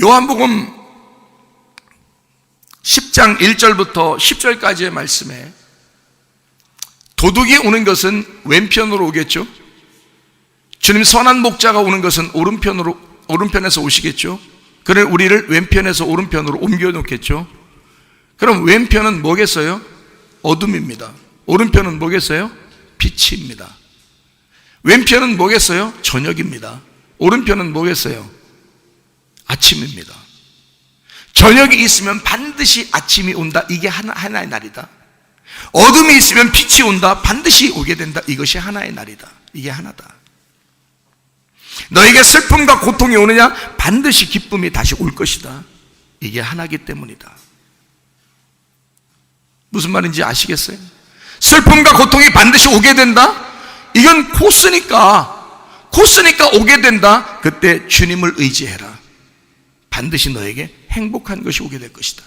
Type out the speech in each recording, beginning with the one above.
요한복음 10장 1절부터 10절까지의 말씀에 도둑이 오는 것은 왼편으로 오겠죠? 주님 선한 목자가 오는 것은 오른편으로 오른편에서 오시겠죠? 그래 우리를 왼편에서 오른편으로 옮겨 놓겠죠? 그럼 왼편은 뭐겠어요? 어둠입니다. 오른편은 뭐겠어요? 빛입니다. 왼편은 뭐겠어요? 저녁입니다. 오른편은 뭐겠어요? 아침입니다. 저녁이 있으면 반드시 아침이 온다. 이게 하나, 하나의 날이다. 어둠이 있으면 빛이 온다. 반드시 오게 된다. 이것이 하나의 날이다. 이게 하나다. 너에게 슬픔과 고통이 오느냐? 반드시 기쁨이 다시 올 것이다. 이게 하나기 때문이다. 무슨 말인지 아시겠어요? 슬픔과 고통이 반드시 오게 된다? 이건 코스니까, 코스니까 오게 된다. 그때 주님을 의지해라. 반드시 너에게 행복한 것이 오게 될 것이다.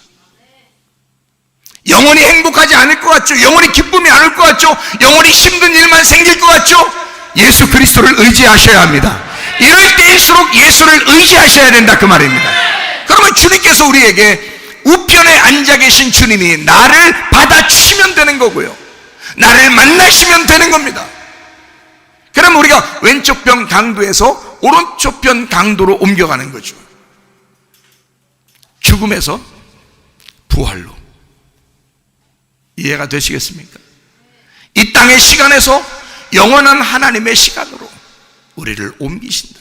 영원히 행복하지 않을 것 같죠? 영원히 기쁨이 안 올 것 같죠? 영원히 힘든 일만 생길 것 같죠? 예수 그리스도를 의지하셔야 합니다. 이럴 때일수록 예수를 의지하셔야 된다 그 말입니다. 그러면 주님께서 우리에게 우편에 앉아 계신 주님이 나를 받아주시면 되는 거고요. 나를 만나시면 되는 겁니다. 그럼 우리가 왼쪽 편 강도에서 오른쪽 편 강도로 옮겨가는 거죠. 죽음에서 부활로. 이해가 되시겠습니까? 이 땅의 시간에서 영원한 하나님의 시간으로 우리를 옮기신다.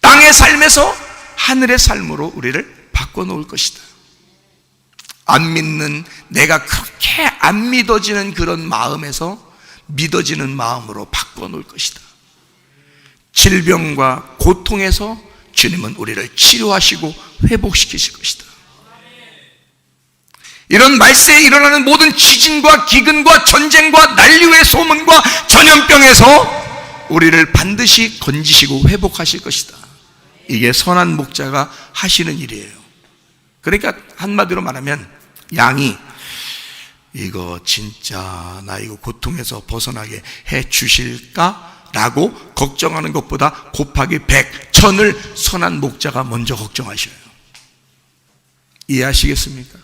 땅의 삶에서 하늘의 삶으로 우리를 바꿔놓을 것이다. 안 믿는 내가 그렇게 안 믿어지는 그런 마음에서 믿어지는 마음으로 바꿔놓을 것이다. 질병과 고통에서 주님은 우리를 치료하시고 회복시키실 것이다. 이런 말세에 일어나는 모든 지진과 기근과 전쟁과 난리의 소문과 전염병에서 우리를 반드시 건지시고 회복하실 것이다. 이게 선한 목자가 하시는 일이에요. 그러니까 한마디로 말하면 양이 이거 진짜 나 이거 고통에서 벗어나게 해 주실까? 라고 걱정하는 것보다 곱하기 100, 천을 선한 목자가 먼저 걱정하셔요. 이해하시겠습니까?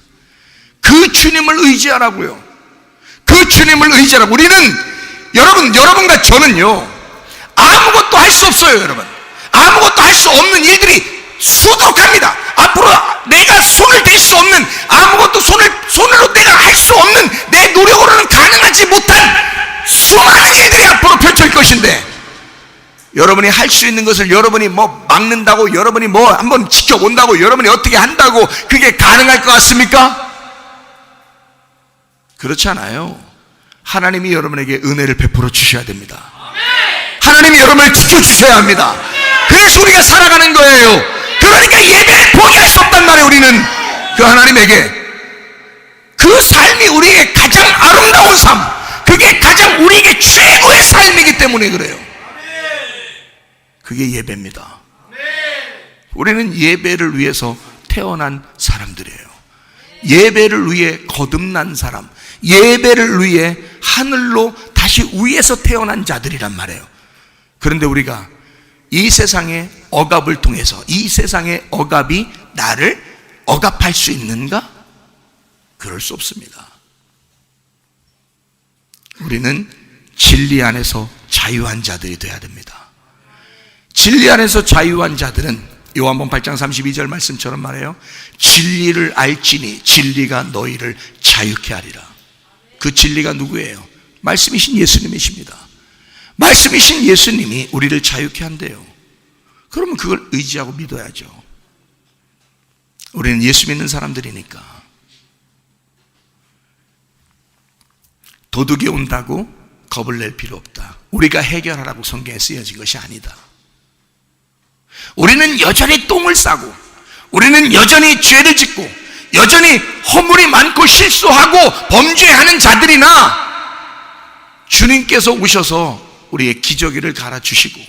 그 주님을 의지하라고요. 그 주님을 의지하라고. 우리는 여러분, 여러분과 저는요, 아무것도 할 수 없어요, 여러분. 아무것도 할 수 없는 일들이 수두룩합니다. 앞으로 내가 손을 댈 수 없는 아무것도 손을 손으로 내가 할 수 없는 내 노력으로는 가능하지 못한 수많은 일들이 앞으로 펼쳐질 것인데 여러분이 할 수 있는 것을 여러분이 뭐 막는다고 여러분이 뭐 한번 지켜본다고 여러분이 어떻게 한다고 그게 가능할 것 같습니까? 그렇지 않아요. 하나님이 여러분에게 은혜를 베풀어 주셔야 됩니다. 하나님이 여러분을 지켜주셔야 합니다. 그래서 우리가 살아가는 거예요. 그러니까 예배를 포기할 수 없단 말이에요, 우리는. 그 하나님에게. 그 삶이 우리에게 가장 아름다운 삶, 그게 가장 우리에게 최고의 삶이기 때문에 그래요. 그게 예배입니다. 우리는 예배를 위해서 태어난 사람들이에요. 예배를 위해 거듭난 사람, 예배를 위해 하늘로 다시 위에서 태어난 자들이란 말이에요. 그런데 우리가 이 세상의 억압을 통해서 이 세상의 억압이 나를 억압할 수 있는가? 그럴 수 없습니다. 우리는 진리 안에서 자유한 자들이 되어야 됩니다. 진리 안에서 자유한 자들은 요한복음 8장 32절 말씀처럼 말해요. 진리를 알지니 진리가 너희를 자유케 하리라. 그 진리가 누구예요? 말씀이신 예수님이십니다. 말씀이신 예수님이 우리를 자유케 한대요. 그러면 그걸 의지하고 믿어야죠. 우리는 예수 믿는 사람들이니까. 도둑이 온다고 겁을 낼 필요 없다. 우리가 해결하라고 성경에 쓰여진 것이 아니다. 우리는 여전히 똥을 싸고, 우리는 여전히 죄를 짓고, 여전히 허물이 많고 실수하고 범죄하는 자들이나 주님께서 오셔서 우리의 기저귀를 갈아주시고,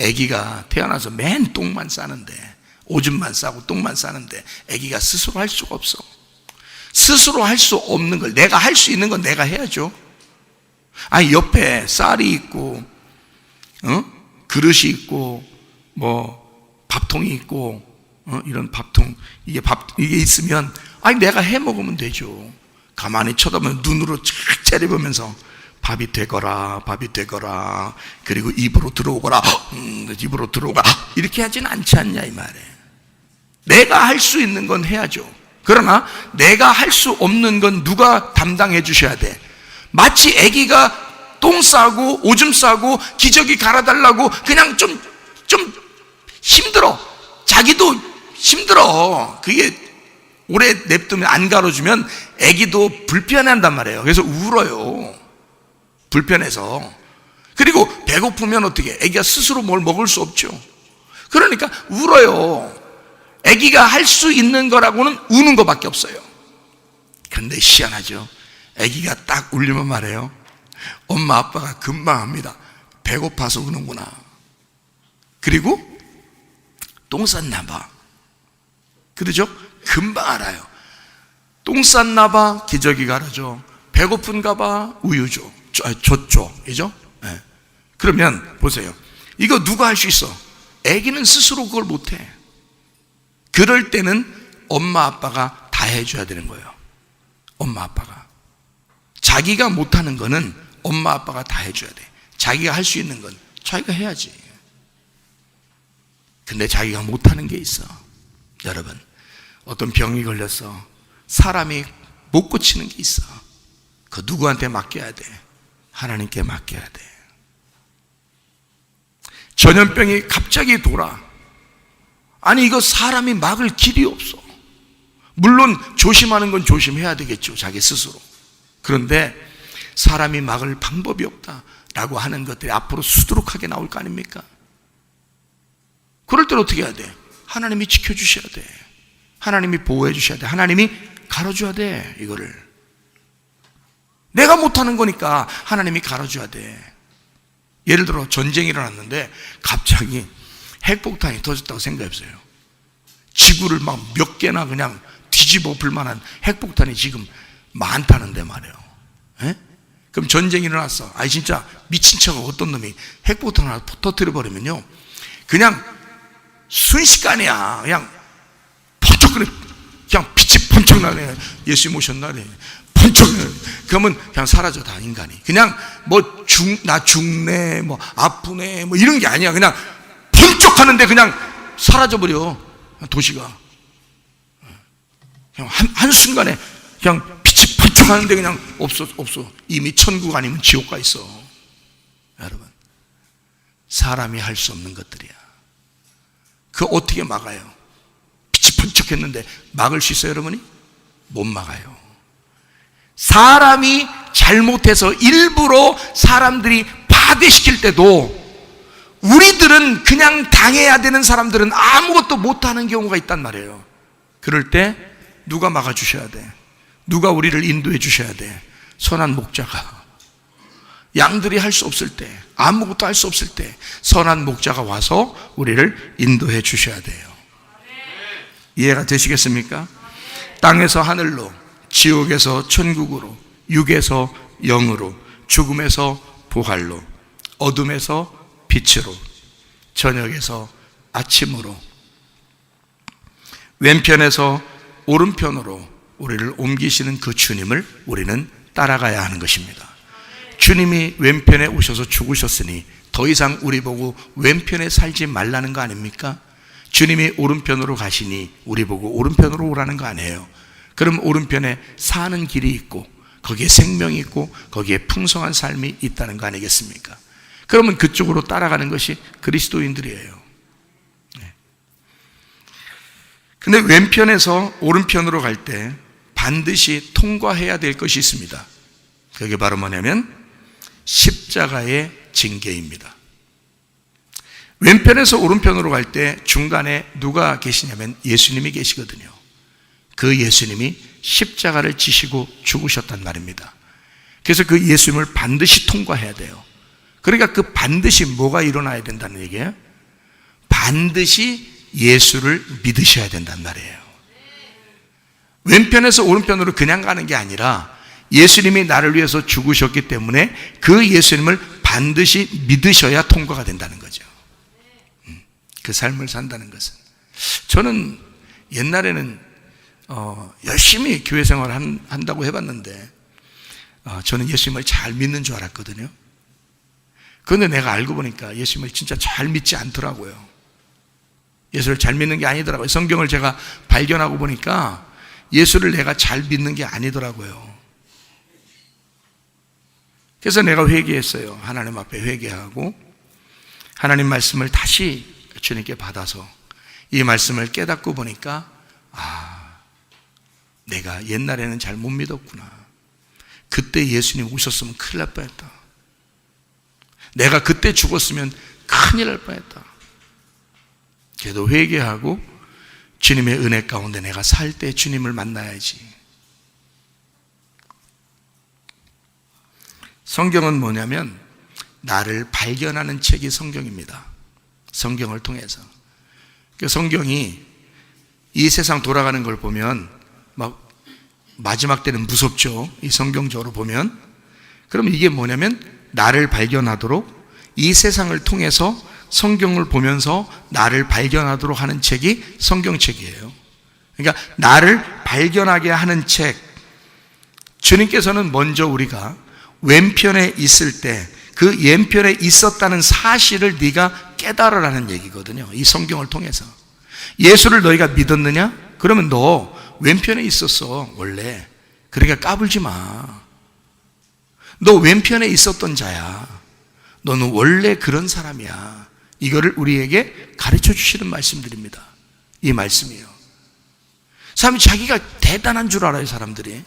아기가 태어나서 맨 똥만 싸는데, 오줌만 싸고 똥만 싸는데, 아기가 스스로 할 수가 없어. 스스로 할 수 없는 걸 내가 할 수 있는 건 내가 해야죠. 아니 옆에 쌀이 있고 어? 그릇이 있고 뭐 밥통이 있고 어, 이런 밥통 이게 밥 이게 있으면 아니 내가 해 먹으면 되죠. 가만히 쳐다보면 눈으로 쫙 째려보면서 밥이 되거라 밥이 되거라 그리고 입으로 들어오거라 음, 입으로 들어오거라 이렇게 하진 않지 않냐 이 말에 내가 할 수 있는 건 해야죠. 그러나 내가 할 수 없는 건 누가 담당해 주셔야 돼. 마치 아기가 똥 싸고 오줌 싸고 기저귀 갈아달라고 그냥 좀, 좀 힘들어. 자기도 힘들어. 그게 오래 냅두면 안 갈아주면 아기도 불편해 한단 말이에요. 그래서 울어요. 불편해서. 그리고 배고프면 어떻게? 아기가 스스로 뭘 먹을 수 없죠. 그러니까 울어요. 아기가 할 수 있는 거라고는 우는 것밖에 없어요. 근데 희한하죠. 아기가 딱 울리면 말해요. 엄마 아빠가 금방 합니다. 배고파서 우는구나. 그리고 똥 쌌나 봐. 그러죠? 금방 알아요. 똥 쌌나 봐. 기저귀 갈아줘. 배고픈가 봐. 우유 줘. 줘- 아, 줬죠. 이죠? 예. 그러면 보세요. 이거 누가 할 수 있어? 아기는 스스로 그걸 못 해. 그럴 때는 엄마 아빠가 다 해줘야 되는 거예요. 엄마 아빠가. 자기가 못하는 거는 엄마 아빠가 다 해줘야 돼. 자기가 할 수 있는 건 자기가 해야지. 근데 자기가 못하는 게 있어. 여러분, 어떤 병이 걸렸어. 사람이 못 고치는 게 있어. 그 누구한테 맡겨야 돼? 하나님께 맡겨야 돼. 전염병이 갑자기 돌아. 아니, 이거 사람이 막을 길이 없어. 물론 조심하는 건 조심해야 되겠죠. 자기 스스로. 그런데 사람이 막을 방법이 없다라고 하는 것들이 앞으로 수두룩하게 나올 거 아닙니까? 그럴 때는 어떻게 해야 돼? 하나님이 지켜주셔야 돼. 하나님이 보호해 주셔야 돼. 하나님이 가로줘야 돼. 이거를. 내가 못하는 거니까 하나님이 가로줘야 돼. 예를 들어 전쟁이 일어났는데 갑자기 핵폭탄이 터졌다고 생각해보세요. 지구를 막 몇 개나 그냥 뒤집어 볼 만한 핵폭탄이 지금 많다는데 말이에요. 예? 그럼 전쟁이 일어났어. 아니 진짜 미친 척 어떤 놈이 핵폭탄 하나 터뜨려 버리면요. 그냥 순식간이야. 그냥 번쩍. 그냥 빛이 번쩍 나네. 예수 모셨나래. 번쩍. 그러면 그냥 사라져 다 인간이. 그냥 뭐 죽, 나 죽네, 뭐 아프네, 뭐 이런 게 아니야. 그냥 번쩍 하는데 그냥 사라져 버려. 도시가. 그냥 한, 한순간에 그냥 빛이 번쩍 하는데 그냥 없어, 없어. 이미 천국 아니면 지옥 가 있어. 여러분. 사람이 할 수 없는 것들이야. 그 어떻게 막아요? 빛이 번쩍했는데 막을 수 있어요, 여러분이? 못 막아요. 사람이 잘못해서 일부러 사람들이 파괴시킬 때도 우리들은 그냥 당해야 되는 사람들은 아무것도 못하는 경우가 있단 말이에요. 그럴 때 누가 막아주셔야 돼? 누가 우리를 인도해 주셔야 돼? 선한 목자가. 양들이 할 수 없을 때, 아무것도 할 수 없을 때, 선한 목자가 와서 우리를 인도해 주셔야 돼요. 이해가 되시겠습니까? 땅에서 하늘로, 지옥에서 천국으로, 육에서 영으로, 죽음에서 부활로, 어둠에서 빛으로, 저녁에서 아침으로, 왼편에서 오른편으로 우리를 옮기시는 그 주님을 우리는 따라가야 하는 것입니다. 주님이 왼편에 오셔서 죽으셨으니 더 이상 우리 보고 왼편에 살지 말라는 거 아닙니까? 주님이 오른편으로 가시니 우리 보고 오른편으로 오라는 거 아니에요. 그럼 오른편에 사는 길이 있고 거기에 생명이 있고 거기에 풍성한 삶이 있다는 거 아니겠습니까? 그러면 그쪽으로 따라가는 것이 그리스도인들이에요. 네. 근데 왼편에서 오른편으로 갈 때 반드시 통과해야 될 것이 있습니다. 그게 바로 뭐냐면 십자가의 징계입니다. 왼편에서 오른편으로 갈 때 중간에 누가 계시냐면 예수님이 계시거든요. 그 예수님이 십자가를 지시고 죽으셨단 말입니다. 그래서 그 예수님을 반드시 통과해야 돼요. 그러니까 그 반드시 뭐가 일어나야 된다는 얘기예요? 반드시 예수를 믿으셔야 된단 말이에요. 왼편에서 오른편으로 그냥 가는 게 아니라 예수님이 나를 위해서 죽으셨기 때문에 그 예수님을 반드시 믿으셔야 통과가 된다는 거죠. 음. 그 삶을 산다는 것은. 저는 옛날에는 어, 열심히 교회 생활을 한, 한다고 해봤는데 어, 저는 예수님을 잘 믿는 줄 알았거든요. 그런데 내가 알고 보니까 예수님을 진짜 잘 믿지 않더라고요. 예수를 잘 믿는 게 아니더라고요. 성경을 제가 발견하고 보니까 예수를 내가 잘 믿는 게 아니더라고요. 그래서 내가 회개했어요. 하나님 앞에 회개하고 하나님 말씀을 다시 주님께 받아서 이 말씀을 깨닫고 보니까 아, 내가 옛날에는 잘 못 믿었구나. 그때 예수님 오셨으면 큰일 날 뻔했다. 내가 그때 죽었으면 큰일 날 뻔했다. 그래도 회개하고 주님의 은혜 가운데 내가 살 때 주님을 만나야지. 성경은 뭐냐면 나를 발견하는 책이 성경입니다. 성경을 통해서. 그 성경이 이 세상 돌아가는 걸 보면 막 마지막 때는 무섭죠. 이 성경적으로 보면. 그럼 이게 뭐냐면 나를 발견하도록 이 세상을 통해서 성경을 보면서 나를 발견하도록 하는 책이 성경책이에요. 그러니까 나를 발견하게 하는 책. 주님께서는 먼저 우리가 왼편에 있을 때 그 왼편에 있었다는 사실을 네가 깨달으라는 얘기거든요. 이 성경을 통해서. 예수를 너희가 믿었느냐? 그러면 너 왼편에 있었어, 원래. 그러니까 까불지 마. 너 왼편에 있었던 자야. 너는 원래 그런 사람이야. 이거를 우리에게 가르쳐 주시는 말씀들입니다. 이 말씀이에요. 사람이 자기가 대단한 줄 알아요, 사람들이.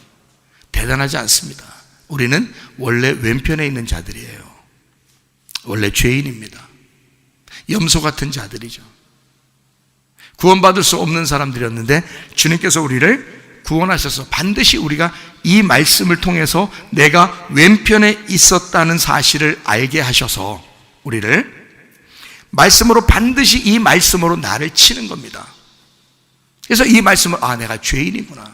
대단하지 않습니다. 우리는 원래 왼편에 있는 자들이에요. 원래 죄인입니다. 염소 같은 자들이죠. 구원받을 수 없는 사람들이었는데 주님께서 우리를 구원하셔서 반드시 우리가 이 말씀을 통해서 내가 왼편에 있었다는 사실을 알게 하셔서 우리를 말씀으로 반드시 이 말씀으로 나를 치는 겁니다. 그래서 이 말씀을 아 내가 죄인이구나.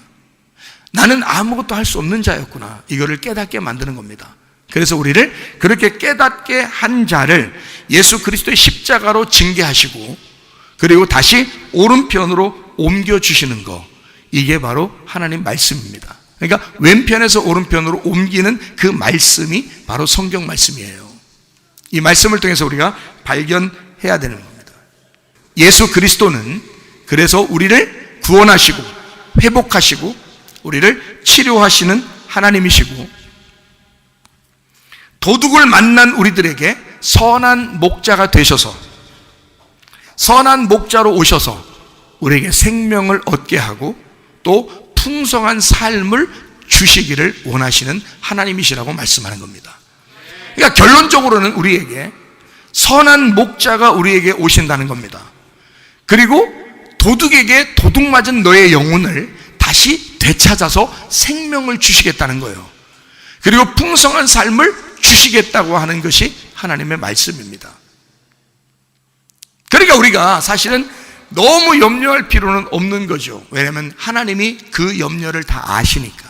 나는 아무것도 할 수 없는 자였구나. 이거를 깨닫게 만드는 겁니다. 그래서 우리를 그렇게 깨닫게 한 자를 예수 그리스도의 십자가로 징계하시고 그리고 다시 오른편으로 옮겨 주시는 거. 이게 바로 하나님 말씀입니다. 그러니까 왼편에서 오른편으로 옮기는 그 말씀이 바로 성경 말씀이에요. 이 말씀을 통해서 우리가 발견해야 되는 겁니다. 예수 그리스도는 그래서 우리를 구원하시고 회복하시고 우리를 치료하시는 하나님이시고 도둑을 만난 우리들에게 선한 목자가 되셔서 선한 목자로 오셔서 우리에게 생명을 얻게 하고 또 풍성한 삶을 주시기를 원하시는 하나님이시라고 말씀하는 겁니다. 그러니까 결론적으로는 우리에게 선한 목자가 우리에게 오신다는 겁니다. 그리고 도둑에게 도둑 맞은 너의 영혼을 다시 되찾아서 생명을 주시겠다는 거예요. 그리고 풍성한 삶을 주시겠다고 하는 것이 하나님의 말씀입니다. 그러니까 우리가 사실은 너무 염려할 필요는 없는 거죠. 왜냐하면 하나님이 그 염려를 다 아시니까.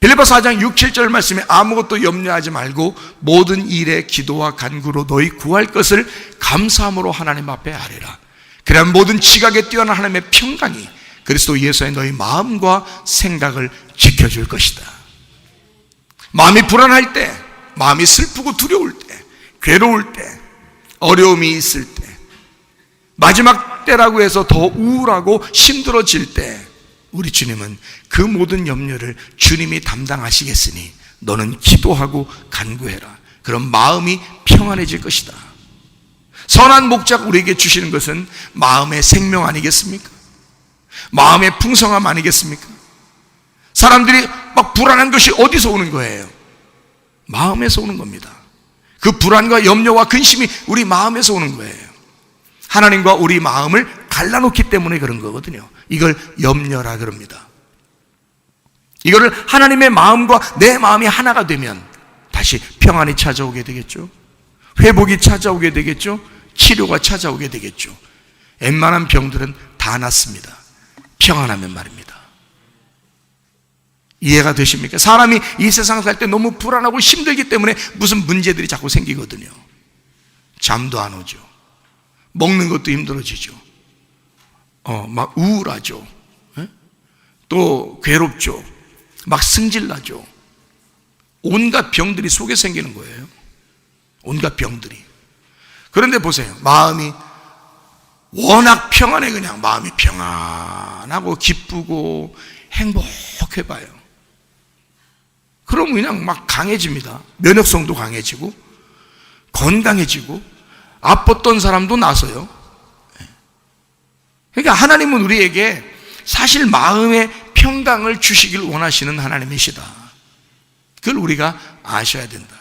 빌리버 4장 6, 7절 말씀에 아무것도 염려하지 말고 모든 일에 기도와 간구로 너희 구할 것을 감사함으로 하나님 앞에 아뢰라. 그래야 모든 지각에 뛰어난 하나님의 평강이 그리스도 예수의 너희 마음과 생각을 지켜줄 것이다. 마음이 불안할 때, 마음이 슬프고 두려울 때, 괴로울 때, 어려움이 있을 때, 마지막 때라고 해서 더 우울하고 힘들어질 때 우리 주님은 그 모든 염려를 주님이 담당하시겠으니 너는 기도하고 간구해라. 그럼 마음이 평안해질 것이다. 선한 목자가 우리에게 주시는 것은 마음의 생명 아니겠습니까? 마음의 풍성함 아니겠습니까? 사람들이 막 불안한 것이 어디서 오는 거예요? 마음에서 오는 겁니다. 그 불안과 염려와 근심이 우리 마음에서 오는 거예요. 하나님과 우리 마음을 갈라놓기 때문에 그런 거거든요. 이걸 염려라 그럽니다. 이거를 하나님의 마음과 내 마음이 하나가 되면 다시 평안이 찾아오게 되겠죠. 회복이 찾아오게 되겠죠. 치료가 찾아오게 되겠죠. 웬만한 병들은 다 낫습니다. 평안하면 말입니다. 이해가 되십니까? 사람이 이 세상 살 때 너무 불안하고 힘들기 때문에 무슨 문제들이 자꾸 생기거든요. 잠도 안 오죠. 먹는 것도 힘들어지죠. 어, 막 우울하죠. 예? 또 괴롭죠. 막 승질나죠. 온갖 병들이 속에 생기는 거예요. 온갖 병들이. 그런데 보세요. 마음이 워낙 평안해 그냥 마음이 평안하고 기쁘고 행복해 봐요. 그럼 그냥 막 강해집니다. 면역성도 강해지고 건강해지고 아팠던 사람도 나서요. 그러니까 하나님은 우리에게 사실 마음의 평강을 주시길 원하시는 하나님이시다. 그걸 우리가 아셔야 된다.